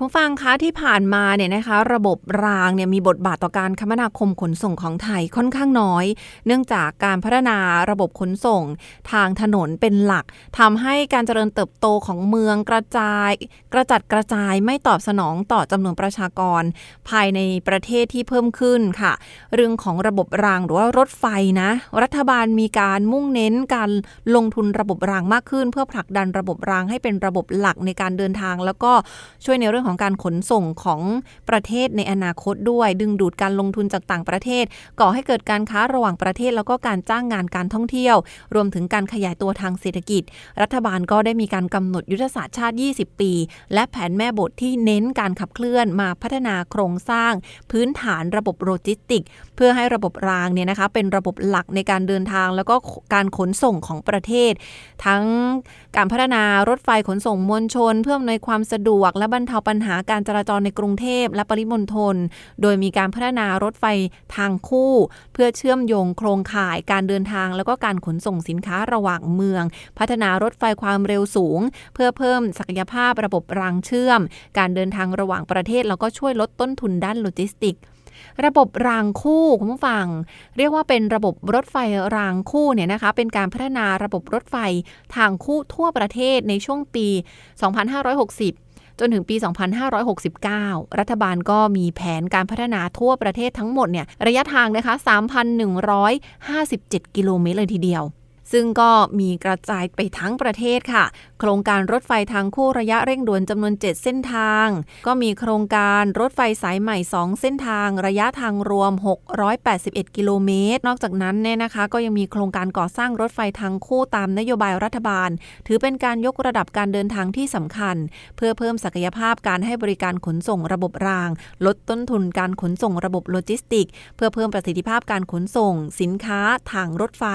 คุณฟังคะที่ผ่านมาเนี่ยนะคะ ระบบรางเนี่ยมีบทบาทต่อการคมนาคมขนส่งของไทยค่อนข้างน้อย เนื่องจากการพัฒนาระบบขนส่ง ทางถนนเป็นหลักทำให้การเจริญเติบโตของเมืองกระจาย กระจัดกระจายไม่ตอบสนองต่อจำนวนประชากร ภายในประเทศที่เพิ่มขึ้นค่ะ เรื่องของระบบรางหรือว่ารถไฟนะ รัฐบาลมีการมุ่งเน้นการลงทุนระบบรางมากขึ้น เพื่อผลักดันระบบรางให้เป็นระบบหลักในการเดินทาง แล้วก็ช่วยในเรื่องของการขนส่งของประเทศในอนาคตด้วย ดึงดูดการลงทุนจากต่างประเทศ ก่อให้เกิดการค้าระหว่างประเทศ แล้วก็การจ้างงานการท่องเที่ยว รวมถึงการขยายตัวทางเศรษฐกิจ รัฐบาลก็ได้มีการกำหนดยุทธศาสตร์ชาติ 20 ปี และแผนแม่บทที่เน้นการขับเคลื่อนมาพัฒนาโครงสร้าง พื้นฐานระบบโลจิสติก เพื่อให้ระบบรางเนี่ยนะคะเป็นระบบหลักในการเดินทาง แล้วก็การขนส่งของประเทศ ทั้งการพัฒนารถไฟขนส่งมวลชน เพื่ออำนวยความสะดวกและบรรเทาปัญญหาการจราจรในกรุงเทพและปริมณฑล โดยมีการพัฒนารถไฟทางคู่ เพื่อเชื่อมโยงโครงข่ายการเดินทางแล้วก็การขนส่งสินค้าระหว่างเมือง พัฒนารถไฟความเร็วสูง เพื่อเพิ่มศักยภาพระบบรางเชื่อม การเดินทางระหว่างประเทศ แล้วก็ช่วยลดต้นทุนด้านโลจิสติกระบบรางคู่คุณผู้ฟัง เรียกว่าเป็นระบบรถไฟรางคู่เนี่ยนะคะเป็นการพัฒนาระบบรถไฟทางคู่ทั่วประเทศในช่วงปี 2560 จนถึงปี 2569 รัฐบาลก็มีแผนการพัฒนาทั่วประเทศทั้งหมดเนี่ยระยะทางนะคะ 3,157 กิโลเมตรเลยทีเดียว ซึ่งก็มีกระจายไปทั้งประเทศค่ะ โครงการรถไฟทางคู่ระยะเร่งด่วนจำนวน 7 เส้นทาง ก็มีโครงการรถไฟสายใหม่ 2 เส้นทาง ระยะทางรวม 681 กิโลเมตร นอกจากนั้นเนี่ยนะคะ ก็ยังมีโครงการก่อสร้างรถไฟทางคู่ตามนโยบายรัฐบาล ถือเป็นการยกระดับการเดินทางที่สำคัญ เพื่อเพิ่มศักยภาพการให้บริการขนส่งระบบราง ลดต้นทุนการขนส่งระบบโลจิสติก เพื่อเพิ่มประสิทธิภาพการขนส่ง สินค้าทางรถไฟ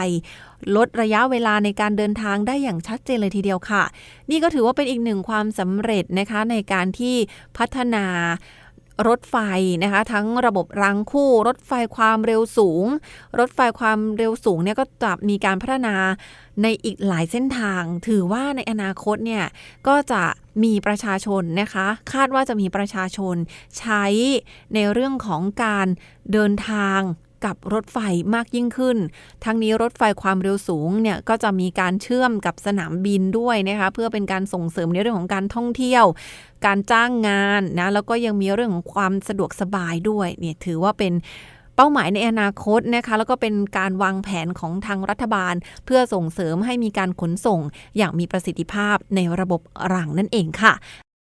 ลดระยะเวลาในการเดินทางได้อย่างชัดเจนเลยทีเดียวค่ะ นี่ก็ถือว่าเป็นอีกหนึ่งความสำเร็จนะคะในการที่พัฒนารถไฟนะคะ ทั้งระบบรางคู่ รถไฟความเร็วสูง รถไฟความเร็วสูงเนี่ยก็จะมีการพัฒนาในอีกหลายเส้นทาง ถือว่าในอนาคตเนี่ยก็จะมีประชาชนนะคะ คาดว่าจะมีประชาชนใช้ในเรื่องของการเดินทาง กับรถไฟมากยิ่งขึ้น ทั้งนี้รถไฟความเร็วสูงเนี่ยก็จะมีการเชื่อมกับสนามบินด้วยนะคะเพื่อเป็นการส่งเสริมในเรื่องของการท่องเที่ยว การจ้างงานนะแล้วก็ยังมีเรื่องของความสะดวกสบายด้วยเนี่ยถือว่าเป็นเป้าหมายในอนาคตนะคะแล้วก็เป็นการวางแผนของทางรัฐบาล เพื่อส่งเสริมให้มีการขนส่งอย่างมีประสิทธิภาพในระบบรางนั่นเองค่ะ